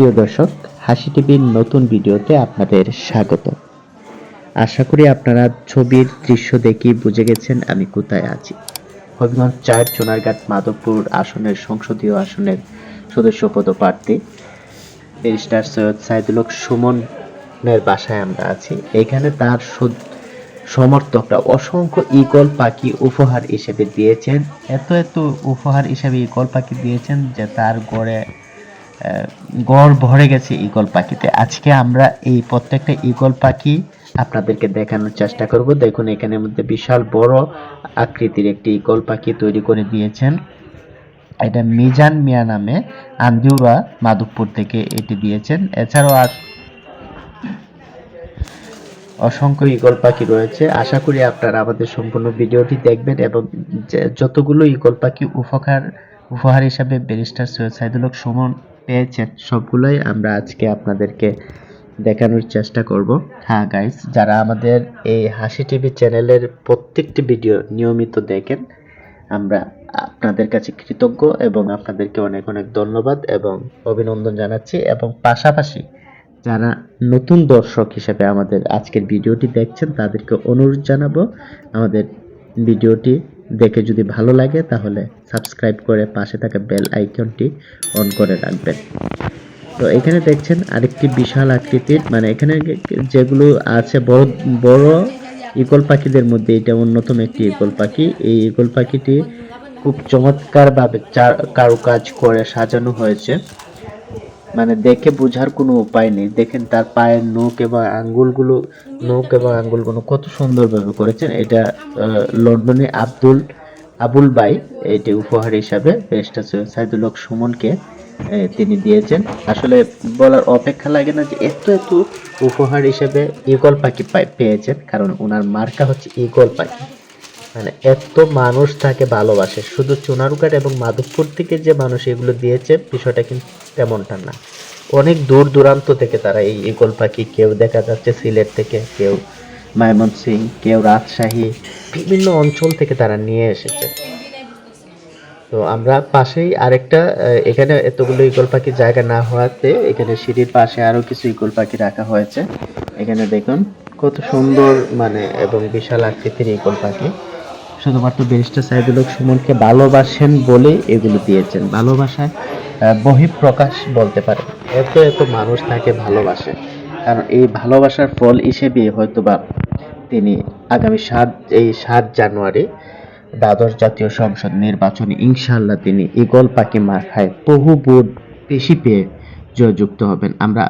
প্রিয় দর্শক, হাসি টিভির নতুন ভিডিওতে আপনাদের স্বাগত। আশা করি আপনারা ছবির দৃশ্য দেখেই বুঝে গেছেন আমি কোথায় আছি। হবিগঞ্জ চার চুনারঘাট মাধবপুর আসনের সংসদীয় আসনের সদস্য পদপ্রার্থী ব্যারিস্টার সৈয়দ সাইদুল হক সুমনের বাসায় আমরা আছি। এখানে তার সমর্থকরা অসংখ্য ইগল পাখি উপহার হিসেবে দিয়েছেন। এত এত উপহার হিসেবে ইগল পাখি দিয়েছেন যে তার গড়ে গড় ভরে গেছে ইগল পাখিতে। আজকে আমরা এই প্রত্যেকটা ইগল পাখি আপনাদেরকে দেখানোর চেষ্টা করব। দেখুন, এখানের মধ্যে বিশাল বড় আকৃতির একটি ইগল পাখি তৈরি করে দিয়েছেন। এটা মিজান মিয়া নামে আন্দিউরা মাধবপুর থেকে এটি দিয়েছেন। এছাড়াও আর অসংখ্য ইগল পাখি রয়েছে। আশা করি আপনারা আমাদের সম্পূর্ণ ভিডিওটি দেখবেন এবং যতগুলো ইগল পাখি উপকার উপহার হিসাবে ব্যারিস্টার সৈয়দ সাইদুল হক সুমন পেয়েছেন, সবগুলোই আমরা আজকে আপনাদেরকে দেখানোর চেষ্টা করব। হ্যাঁ গাইস যারা আমাদের এই হাসি টিভি চ্যানেলের প্রত্যেকটি ভিডিও নিয়মিত দেখেন, আমরা আপনাদের কাছে কৃতজ্ঞ এবং আপনাদেরকে অনেক অনেক ধন্যবাদ এবং অভিনন্দন জানাচ্ছি। এবং পাশাপাশি যারা নতুন দর্শক হিসেবে আমাদের আজকের ভিডিওটি দেখছেন, তাদেরকে অনুরোধ জানাব আমাদের ভিডিওটি দেখে যদি ভালো লাগে, তাহলে সাবস্ক্রাইব করে পাশে থাকা বেল আইকনটি অন করে রাখবেন। তো এখানে দেখছেন আরেকটি বিশাল আকৃতির মানে এখানে যেগুলো আছে বড় বড় ইগল পাখিদের মধ্যে, এটা অন্যতম একটি ইগল পাখি। এই ইগল পাখিটি খুব চমৎকারভাবে কারুকাজ করে সাজানো হয়েছে। মানে দেখে বোঝার কোনো উপায় নেই। দেখেন তার পায়ের নখ এবং আঙ্গুলগুলো, নখ এবং আঙ্গুলগুলো কত সুন্দরভাবে করেছেন। এটা লন্ডনে আব্দুল, আবুল বাই, এটি উপহার হিসাবে সৈয়দ সাইদুল হক সুমনকে তিনি দিয়েছেন। আসলে বলার অপেক্ষা লাগে না যে এত এত উপহার হিসেবে ইগল পাখি পেয়েছেন, কারণ ওনার মার্কা হচ্ছে ইগল পাখি। মানে এত মানুষ তাকে ভালোবাসে। শুধু চুনারুঘাট এবং মাধবপুর থেকে যে মানুষ এগুলো দিয়েছে, বিষয়টা কিন্তু তেমনটা না। অনেক দূর দূরান্ত থেকে তারা এই ইগল পাখি কেউ দেখা যাচ্ছে সিলেট থেকে, কেউ ময়মনসিং কেউ রাজশাহী, বিভিন্ন অঞ্চল থেকে তারা নিয়ে এসেছে। তো আমরা পাশেই আরেকটা এখানে এতগুলো ইগল পাখি জায়গা না হওয়াতে এখানে সিঁড়ির পাশে আরও কিছু ইগল পাখি রাখা হয়েছে। এখানে দেখুন কত সুন্দর মানে এবং বিশাল আকৃতির ইগল পাখি শুধুমাত্র ব্যারিস্টার সাইদুল হক সুমনকে ভালোবাসেন বলে এগুলো দিয়েছেন। ভালোবাসায় বহিঃপ্রকাশ বলতে পারে। এত এত মানুষ তাকে ভালোবাসে। কারণ এই ভালোবাসার ফল হিসেবে হয়তোবা তিনি আগামী সাত, এই সাত জানুয়ারি দ্বাদশ জাতীয় সংসদ নির্বাচনে ইনশাল্লাহ তিনি ইগল পাখি মাথায় বহু ভোট বেশি পেয়ে জয়যুক্ত হবেন। আমরা